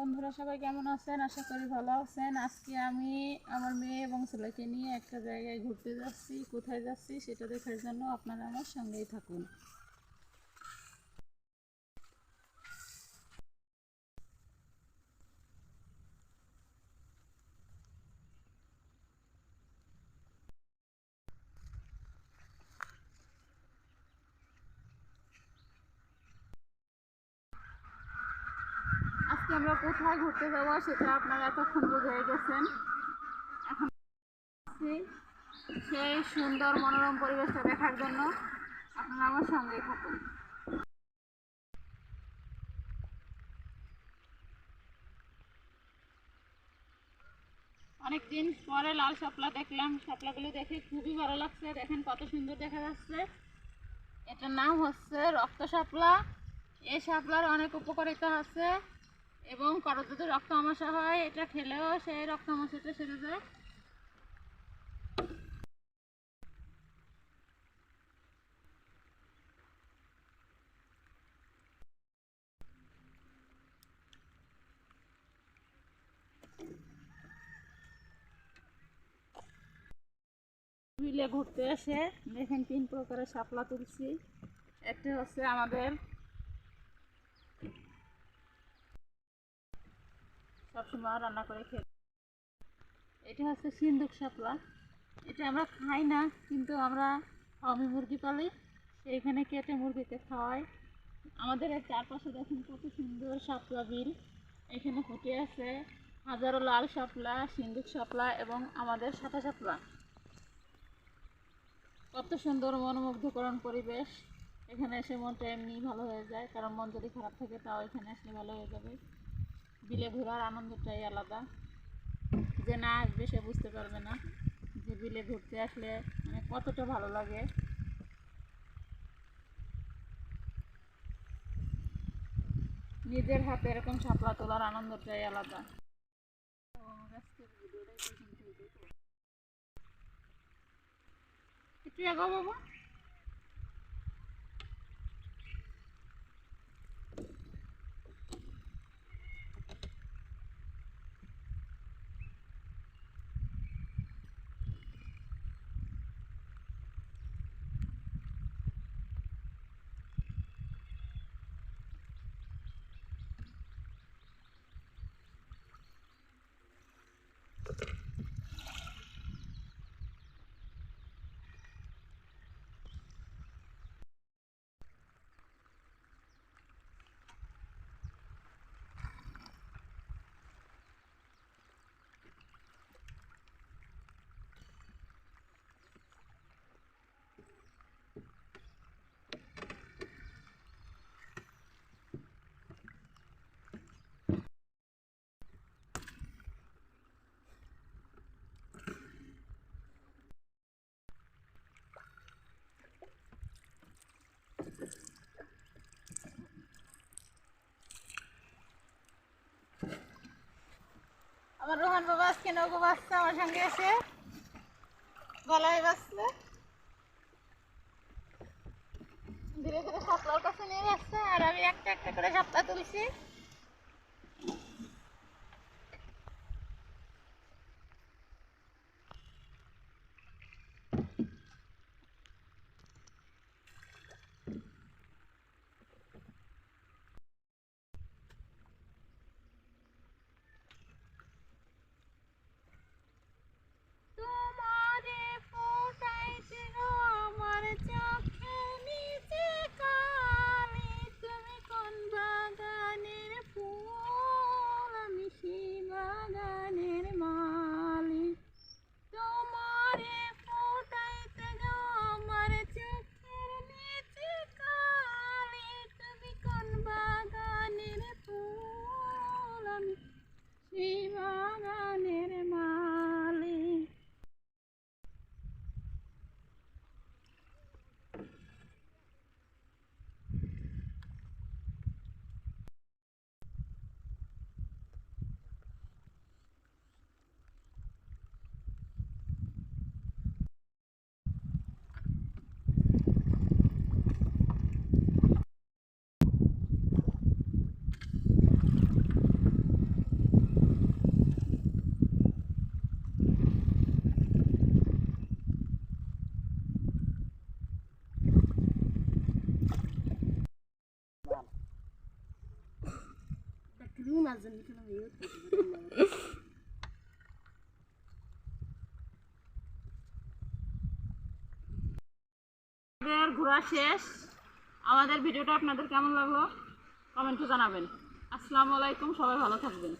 বন্ধুরা সবাই কেমন আছেন? আশা করি ভালো আছেন। আজকে আমি আমার মেয়ে এবং ছেলেকে নিয়ে একটা জায়গায় ঘুরতে যাচ্ছি, কোথায় যাচ্ছি সেটা দেখার জন্য আপনারা আমার সঙ্গেই থাকুন আজকে আমরা কোথায় ঘুরতে যাব সেটা আপনারা এতক্ষণ বুঝে গেছেন। এখন সেই সুন্দর মনোরম পরিবেশটা দেখার জন্য। আপনারা আমার সঙ্গেই থাকুন। অনেকদিন পরে লাল শাপলা দেখলাম। শাপলাগুলো দেখে খুবই ভালো লাগছে। দেখেন কত সুন্দর দেখা যাচ্ছে। এটার নাম হচ্ছে রক্ত শাপলা। এই শাপলার অনেক উপকারিতা আছে। এবং কারও যদি রক্ত আমাশা হয়, এটা খেলেও সেই রক্ত আমাশাটা সেরে যায়। বিলে ঘুরতে এসে দেখেন তিন প্রকারের শাপলা তুলছি। একটা হচ্ছে আমাদের সবসময় রান্না করে খেয়ে এটা হচ্ছে সিন্দুক শাপলা। এটা আমরা খাই না, কিন্তু আমরা ফার্মি মুরগি পালি সেইখানে কেটে মুরগিকে খাওয়াই। আমাদের চারপাশে দেখুন কত সুন্দর শাপলা বিল। এখানে ফুটে আছে হাজারো লাল শাপলা সিন্দুক শাপলা এবং আমাদের সাদা শাপলা। কত সুন্দর মনোমুগ্ধকরণ পরিবেশ। এখানে এসে মনটা এমনি ভালো হয়ে যায়, কারণ মন যদি খারাপ থাকে, তাও এখানে আসলে ভালো হয়ে যাবে। বিলে ঘোরার আনন্দটাই আলাদা। যে না আসবে সে বুঝতে পারবে না যে বিলে ঘুরতে আসলে মানে কতটা ভালো লাগে। নিজের হাতে এরকম শাপলা তোলার আনন্দটাই আলাদা। একটু এগো বাবা। আমার রোহান বাবা আজকে নৌকো বাঁচছে আমার সঙ্গে এসে গলায় বাঁচছে ধীরে ধীরে সাপলার কাছে নিয়ে যাচ্ছে আর আমি একটা একটা করে সাপটা তুলছি। ঘোরা শেষ আমাদের ভিডিওটা আপনাদের কেমন লাগল? কমেন্টে জানাবেন। আসসালামু আলাইকুম সবাই ভালো থাকবেন।